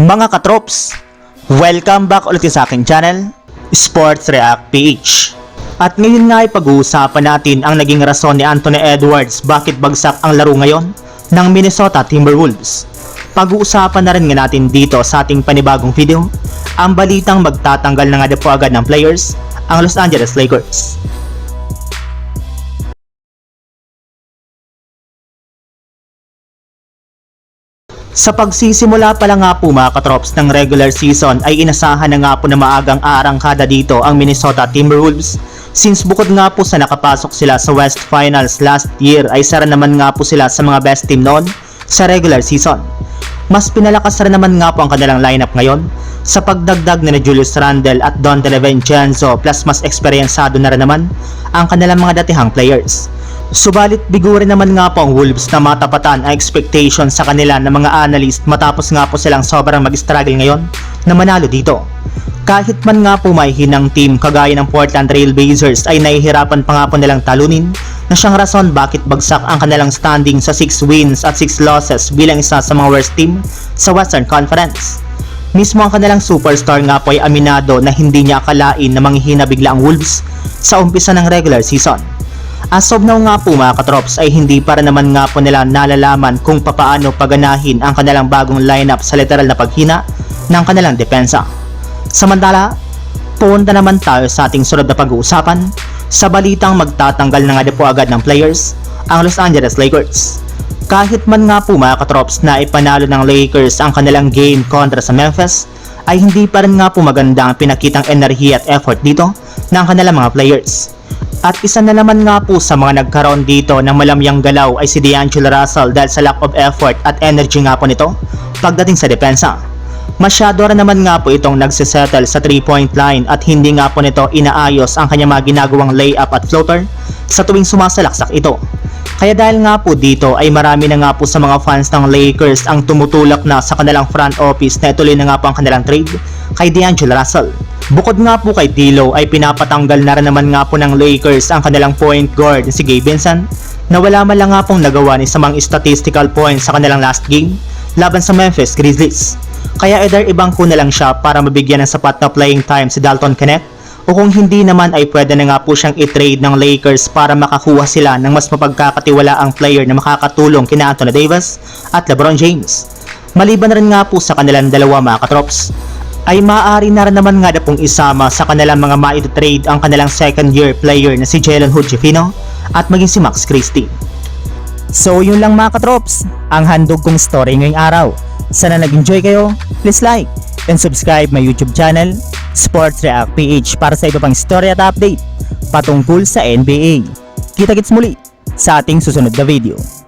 Mga katrops, welcome back ulit sa aking channel, Sports React PH. At ngayon nga ay pag-uusapan natin ang naging rason ni Anthony Edwards bakit bagsak ang laro ngayon ng Minnesota Timberwolves. Pag-uusapan na rin nga natin dito sa ating panibagong video, ang balitang magtatanggal na nga po agad ng players, ang Los Angeles Lakers. Sa pagsisimula pa lang nga po mga katrops ng regular season ay inasahan na nga po na maagang aarangkada dito ang Minnesota Timberwolves since bukod nga po sa nakapasok sila sa West Finals last year ay sara naman nga po sila sa mga best team noon sa regular season. Mas pinalakas rin naman nga po ang kanilang lineup ngayon sa pagdagdag ni na Julius Randle at Don DiVincenzo plus mas eksperyensado na rin naman ang kanilang mga datihang players. Subalit bigo rin naman nga po ang Wolves na matapatan ang expectation sa kanila ng mga analyst matapos nga po silang sobrang mag-struggle ngayon na manalo dito. Kahit man nga po may hinang team kagaya ng Portland Trail Blazers ay nahihirapan pa nga po nilang talunin na siyang rason bakit bagsak ang kanilang standing sa 6 wins at 6 losses bilang isa sa mga worst team sa Western Conference. Mismo ang kanilang superstar nga po ay aminado na hindi niya akalain na manghihina bigla ang Wolves sa umpisa ng regular season. As of now nga po mga katrops ay hindi para naman nga po nila nalalaman kung papaano paganahin ang kanilang bagong lineup sa literal na paghina ng kanilang depensa. Samantala, punta naman tayo sa ating sunod na pag-uusapan sa balitang magtatanggal na nga po agad ng players ang Los Angeles Lakers. Kahit man nga po mga katrops na ipanalo ng Lakers ang kanilang game kontra sa Memphis, ay hindi pa rin nga po maganda ang pinakitang enerhiya at effort dito ng kanilang mga players. At isa na naman nga po sa mga nagkaroon dito ng malamyang galaw ay si D'Angelo Russell dahil sa lack of effort at energy nga po nito pagdating sa depensa. Masyado rin naman nga po itong nagsisettle sa 3-point line at hindi nga po nito inaayos ang kanyang mga ginagawang layup at floater sa tuwing sumasalaksak ito. Kaya dahil nga po dito ay marami na nga po sa mga fans ng Lakers ang tumutulak na sa kanilang front office na ituloy na nga po ang kanilang trade kay D'Angelo Russell. Bukod nga po kay D'Lo ay pinapatanggal na rin naman nga po ng Lakers ang kanilang point guard na si Gabe Vincent na wala man lang nga pong nagawa ni sa mga statistical points sa kanilang last game laban sa Memphis Grizzlies. Kaya either ibang ko na lang siya para mabigyan ng sapat na playing time si Dalton Kenneth o kung hindi naman ay pwede na nga po siyang i-trade ng Lakers para makakuha sila ng mas mapagkakatiwalaang player na makakatulong kina Anthony Davis at LeBron James. Maliban rin nga po sa kanilang dalawa mga katrops, ay maaari na rin naman nga na pong isama sa kanilang mga ma-trade ang kanilang second year player na si Jalen Hood at maging si Max Christie. So yun lang mga katrops, ang handog kong story ngayong araw. Sana nag-enjoy kayo, please like and subscribe my YouTube channel, Sports React PH para sa iba pang story at update patungkol sa NBA. Kita-kits muli sa ating susunod na video.